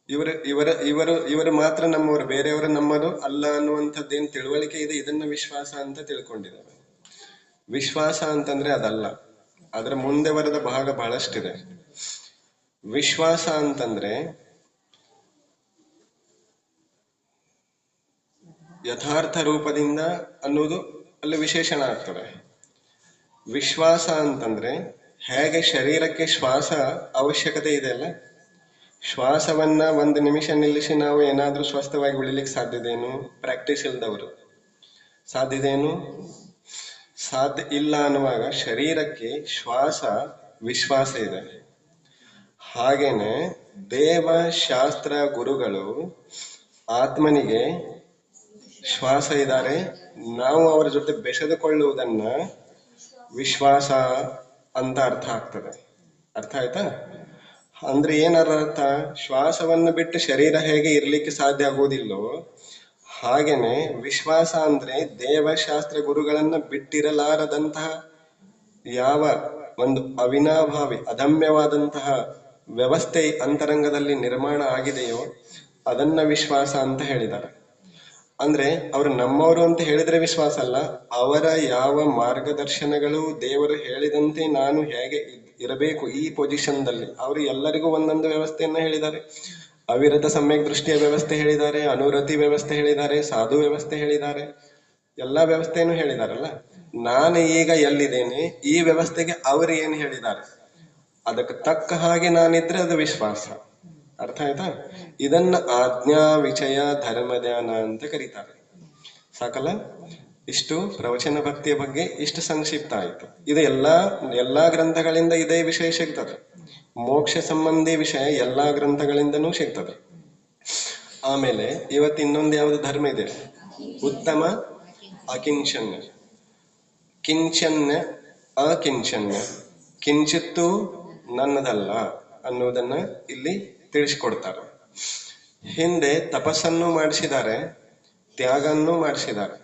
ಇವರ ಇವರ, ಇವರು ಇವರು ಮಾತ್ರ ನಮ್ಮವರು, ಬೇರೆಯವರು ನಮ್ಮದು ಅಲ್ಲ ಅನ್ನುವಂಥದ್ದೇನು ತಿಳುವಳಿಕೆ ಇದೆ? ಇದನ್ನ ವಿಶ್ವಾಸ ಅಂತ ತಿಳ್ಕೊಂಡಿದ್ದಾರೆ ವಿಶ್ವಾಸ ಅಂತಂದ್ರೆ ಅದಲ್ಲ. ಅದರ ಮುಂದೆ ಬರದ ಭಾಗ ಬಹಳಷ್ಟಿದೆ. ವಿಶ್ವಾಸ ಅಂತಂದ್ರೆ ಯಥಾರ್ಥ ರೂಪದಿಂದ ಅನ್ನೋದು ಅಲ್ಲಿ ವಿಶೇಷಣ ಆಗ್ತದೆ. ವಿಶ್ವಾಸ ಅಂತಂದ್ರೆ ಹೇಗೆ ಶರೀರಕ್ಕೆ ಶ್ವಾಸ ಅವಶ್ಯಕತೆ ಇದೆ ಅಲ್ಲ? ಶ್ವಾಸವನ್ನ ಒಂದು ನಿಮಿಷ ನಿಲ್ಲಿಸಿ ನಾವು ಏನಾದರೂ ಸ್ವಸ್ಥವಾಗಿ ಉಳಿಲಿಕ್ಕೆ ಸಾಧ್ಯದೇನು ಪ್ರಾಕ್ಟೀಸ್ ಇಲ್ದವರು. ಸಾಧ್ಯದೇನು ಸಾಧ್ಯ ಇಲ್ಲ ಅನ್ನುವಾಗ ಶರೀರಕ್ಕೆ ಶ್ವಾಸ ವಿಶ್ವಾಸ ಇದೆ. ಹಾಗೇನೆ ದೇವ ಶಾಸ್ತ್ರ ಗುರುಗಳು ಆತ್ಮನಿಗೆ ಶ್ವಾಸ ಇದ್ದಾರೆ. ನಾವು ಅವರ ಜೊತೆ ಬೆಸೆದುಕೊಳ್ಳುವುದನ್ನ ವಿಶ್ವಾಸ ಅಂತ ಅರ್ಥ ಆಗ್ತದೆ. ಅರ್ಥ ಆಯ್ತಾ? ಅಂದ್ರೆ ಏನಾರ ಅರ್ಥ? ಶ್ವಾಸವನ್ನು ಬಿಟ್ಟು ಶರೀರ ಹೇಗೆ ಇರ್ಲಿಕ್ಕೆ ಸಾಧ್ಯ ಆಗೋದಿಲ್ಲೋ, ಹಾಗೇನೆ ವಿಶ್ವಾಸ ಅಂದ್ರೆ ದೇವಶಾಸ್ತ್ರ ಗುರುಗಳನ್ನ ಬಿಟ್ಟಿರಲಾರದಂತಹ ಯಾವ ಒಂದು ಅವಿನಾಭಾವಿ, ಅದಮ್ಯವಾದಂತಹ ವ್ಯವಸ್ಥೆ ಅಂತರಂಗದಲ್ಲಿ ನಿರ್ಮಾಣ ಆಗಿದೆಯೋ ಅದನ್ನ ವಿಶ್ವಾಸ ಅಂತ ಹೇಳಿದ್ದಾರೆ. ಅಂದ್ರೆ ಅವರು ನಮ್ಮವರು ಅಂತ ಹೇಳಿದ್ರೆ ವಿಶ್ವಾಸ ಅಲ್ಲ. ಅವರ ಯಾವ ಮಾರ್ಗದರ್ಶನಗಳು ದೇವರು ಹೇಳಿದಂತೆ ನಾನು ಹೇಗೆ ಇರಬೇಕು ಈ ಪೊಸಿಷನ್ದಲ್ಲಿ ಅವರು ಎಲ್ಲರಿಗೂ ಒಂದೊಂದು ವ್ಯವಸ್ಥೆಯನ್ನ ಹೇಳಿದ್ದಾರೆ. ಅವಿರತ ಸಮ್ಯಕ್ ದೃಷ್ಟಿಯ ವ್ಯವಸ್ಥೆ ಹೇಳಿದ್ದಾರೆ, ಅನುರತಿ ವ್ಯವಸ್ಥೆ ಹೇಳಿದ್ದಾರೆ, ಸಾಧು ವ್ಯವಸ್ಥೆ ಹೇಳಿದ್ದಾರೆ. ಎಲ್ಲಾ ವ್ಯವಸ್ಥೆಯನ್ನು ಹೇಳಿದಾರಲ್ಲ. ನಾನು ಈಗ ಎಲ್ಲಿದ್ದೇನೆ? ಈ ವ್ಯವಸ್ಥೆಗೆ ಅವರು ಏನು ಹೇಳಿದ್ದಾರೆ? ಅದಕ್ಕೆ ತಕ್ಕ ಹಾಗೆ ನಾನಿದ್ರೆ ಅದು ವಿಶ್ವಾಸ. ಅರ್ಥ ಆಯ್ತಾ? ಇದನ್ನ ಆಜ್ಞಾ ವಿಷಯ ಧರ್ಮ ಧ್ಯಾನ ಅಂತ ಕರೀತಾರೆ. ಸಾಕಲ್ಲ? ಇಷ್ಟು ಪ್ರವಚನ ಭಕ್ತಿಯ ಬಗ್ಗೆ ಇಷ್ಟು ಸಂಕ್ಷಿಪ್ತ ಆಯ್ತು. ಇದು ಎಲ್ಲಾ ಎಲ್ಲಾ ಗ್ರಂಥಗಳಿಂದ ಇದೇ ವಿಷಯ ಸಿಗ್ತದೆ. ಮೋಕ್ಷ ಸಂಬಂಧಿ ವಿಷಯ ಎಲ್ಲಾ ಗ್ರಂಥಗಳಿಂದನೂ ಸಿಗ್ತದೆ. ಆಮೇಲೆ ಇವತ್ತು ಇನ್ನೊಂದು ಯಾವುದು ಧರ್ಮ ಇದೆ? ಉತ್ತಮ, ಅಕಿಂಚನ್ಯ. ಕಿಂಚನ್ಯ, ಅಕಿಂಚನ್ಯ. ಕಿಂಚಿತ್ತೂ ನನ್ನದಲ್ಲ ಅನ್ನೋದನ್ನ ಇಲ್ಲಿ ತಿಳಿಸಿಕೊಡ್ತಾರೆ. ಹಿಂದೆ ತಪಸ್ಸನ್ನು ಮಾಡಿಸಿದ್ದಾರೆ, ತ್ಯಾಗನ್ನು ಮಾಡಿಸಿದ್ದಾರೆ,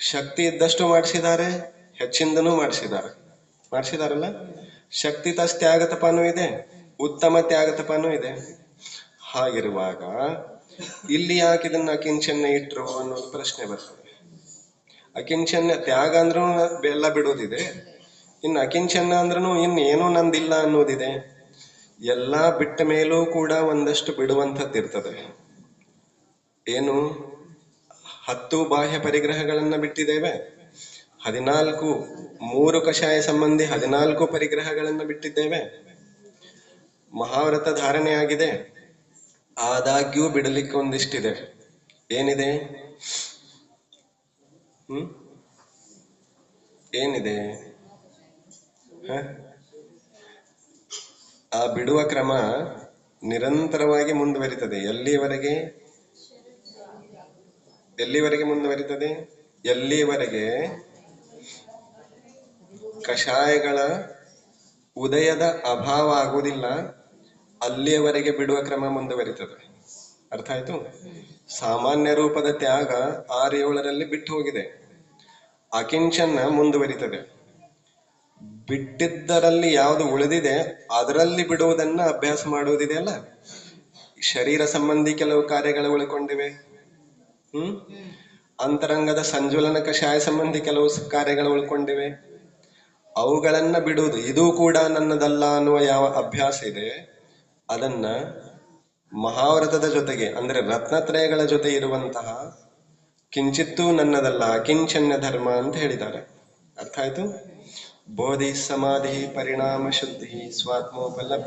ಶಕ್ತಿ ಇದ್ದಷ್ಟು ಮಾಡಿಸಿದ್ದಾರೆ, ಹೆಚ್ಚಿಂದನೂ ಮಾಡಿಸಿದ್ದಾರೆ. ಮಾಡಿಸಿದಾರಲ್ಲ? ಶಕ್ತಿ ತಸ್ ತ್ಯಾಗ ತಪನೂ ಇದೆ, ಉತ್ತಮ ತ್ಯಾಗ ತಪನೂ ಇದೆ. ಹಾಗಿರುವಾಗ ಇಲ್ಲಿ ಯಾಕೆ ಇದನ್ನ ಅಕಿಂಚನ್ಯ ಇಟ್ರು ಅನ್ನೋದು ಪ್ರಶ್ನೆ ಬರ್ತದೆ. ಅಕಿಂಚನ್ಯ ತ್ಯಾಗ ಅಂದ್ರೂ ಎಲ್ಲ ಬಿಡೋದಿದೆ, ಇನ್ನು ಅಕಿಂಚನ್ಯ ಅಂದ್ರೂ ಇನ್ನು ಏನೂ ನಂದಿಲ್ಲ ಅನ್ನೋದಿದೆ. ಎಲ್ಲಾ ಬಿಟ್ಟ ಮೇಲೂ ಕೂಡ ಒಂದಷ್ಟು ಬಿಡುವಂಥದ್ದು ಇರ್ತದೆ ಏನು? ಹತ್ತು ಬಾಹ್ಯ ಪರಿಗ್ರಹಗಳನ್ನ ಬಿಟ್ಟಿದ್ದೇವೆ. ಹದಿನಾಲ್ಕು, ಮೂರು ಕಷಾಯ ಸಂಬಂಧಿ ಹದಿನಾಲ್ಕು ಪರಿಗ್ರಹಗಳನ್ನು ಬಿಟ್ಟಿದ್ದೇವೆ. ಮಹಾವ್ರತ ಧಾರಣೆಯಾಗಿದೆ ಆದಾಗ್ಯೂ ಬಿಡಲಿಕ್ಕೆ ಒಂದಿಷ್ಟಿದೆ. ಏನಿದೆ? ಹ್ಮ್? ಏನಿದೆ? ಹ? ಆ ಬಿಡುವ ಕ್ರಮ ನಿರಂತರವಾಗಿ ಮುಂದುವರಿತದೆ. ಎಲ್ಲಿವರೆಗೆ? ಎಲ್ಲಿವರೆಗೆ ಮುಂದುವರಿತದೆ? ಎಲ್ಲಿವರೆಗೆ? ಕಷಾಯಗಳ ಉದಯದ ಅಭಾವ ಆಗುವುದಿಲ್ಲ. ಅಲ್ಲಿಯವರೆಗೆ ಬಿಡುವ ಕ್ರಮ ಮುಂದುವರಿತದೆ. ಅರ್ಥ ಆಯ್ತು? ಸಾಮಾನ್ಯ ರೂಪದ ತ್ಯಾಗ ಆರು ಏಳರಲ್ಲಿ ಬಿಟ್ಟು ಹೋಗಿದೆ. ಅಕಿಂಚನ್ನ ಮುಂದುವರಿತದೆ. ಬಿಟ್ಟಿದ್ದರಲ್ಲಿ ಯಾವುದು ಉಳಿದಿದೆ, ಅದರಲ್ಲಿ ಬಿಡುವುದನ್ನ ಅಭ್ಯಾಸ ಮಾಡುವುದಿದೆಯಲ್ಲ ಶರೀರ ಸಂಬಂಧಿ ಕೆಲವು ಕಾರ್ಯಗಳು ಉಳ್ಕೊಂಡಿವೆ. ಹ್ಮ್? ಅಂತರಂಗದ ಸಂಜುಲನ ಕಷಾಯ ಸಂಬಂಧಿ ಕೆಲವು ಕಾರ್ಯಗಳು ಉಳ್ಕೊಂಡಿವೆ. ಅವುಗಳನ್ನ ಬಿಡುವುದು, ಇದು ಕೂಡ ನನ್ನದಲ್ಲ ಅನ್ನುವ ಯಾವ ಅಭ್ಯಾಸ ಇದೆ, ಅದನ್ನ ಮಹಾವ್ರತದ ಜೊತೆಗೆ, ಅಂದ್ರೆ ರತ್ನತ್ರಯಗಳ ಜೊತೆ ಇರುವಂತಹ ಕಿಂಚಿತ್ತೂ ನನ್ನದಲ್ಲ ಕಿಂಚನ್ಯ ಧರ್ಮ ಅಂತ ಹೇಳಿದ್ದಾರೆ. ಅರ್ಥ ಆಯ್ತು? बोधि समाधि परिणाम शुद्धि स्वात्मोपलब्धि।